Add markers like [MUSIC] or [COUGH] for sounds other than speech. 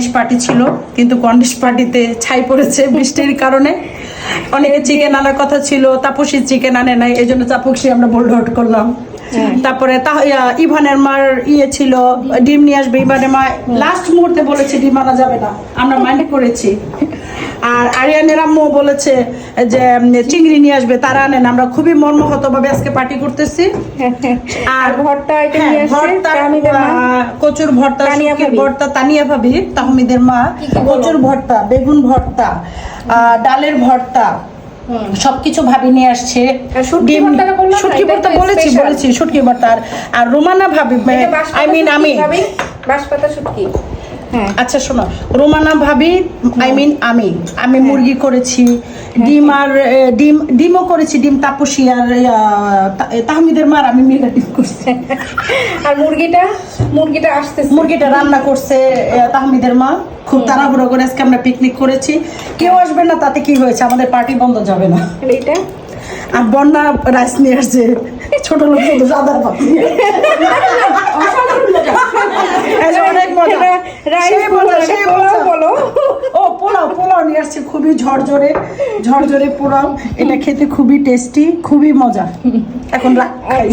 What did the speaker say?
Corniche party ছিল কিন্তু corniche পার্টিতে ছাই পড়েছে বৃষ্টির কারণে। অনেকে চিকেন আনার কথা ছিল তাপসী চিকেন আনে নাই এই জন্য তাপসী আমরা বোল্ড আউট করলাম। তারপরে ইভানের মার ইয়ে ছিল ডিম নিয়ে আসবে ইভানের মা। লাস্ট মুহূর্তে বলেছে ডিম আনা যাবে না আমরা মাইন্ড করেছি। আর আরিয়ানের আম্মু বলেছে যে চিংড়ি নিয়ে আসবে তারা আনেন আমরা খুবই মর্মাহত ভাবে আজকে পার্টি করতেছি। আর ভর্তা কচুর ভর্তা ভর্তা তানিয়া ভাবি তাহমিদের মা কচুর ভর্তা বেগুন ভর্তা ডালের ভর্তা সবকিছু ভাবি নিয়ে আসছে। সুটকি শুটকি ভর্তা বলেছি বলেছি শুটকি ভর্তা। আর- রোমানা ভাবি আই মিন আমি বাসপাতা বাঁশপাতা শুটকি। হ্যাঁ আচ্ছা শোনো রোমানা ভাবি আই মিন আমি আমি মুরগি করেছি ডিম আর ডিম ডিমও করেছি ডিম তাপসী আর তাহমিদের মার আমি মিলে ডিম করছি। আর মুরগিটা মুরগিটা আসতেছে। মুরগিটা রান্না করছে তাহমিদের মা। খুব তাড়াহুড়ো করে আজকে আমরা পিকনিক করেছি। কেউ আসবে না তাতে কি হয়েছে? আমাদের পার্টি বন্ধ যাবে না। এইটা আর বন্যা রাইস নিয়ে আসছে। ছোট লোক শুধু সাদা [LAUGHS] ভাত নিয়ে। এই যে অনেক মজা এটা রাইস সেই মজা, সেই পোলাও মজা। বলো। ও পোলাও পোলাও নিয়ে আসছে খুবই ঝরঝরে ঝরঝরে পোলাও। এটা খেতে খুবই টেস্টি খুবই মজা। এখন রাখ খাই।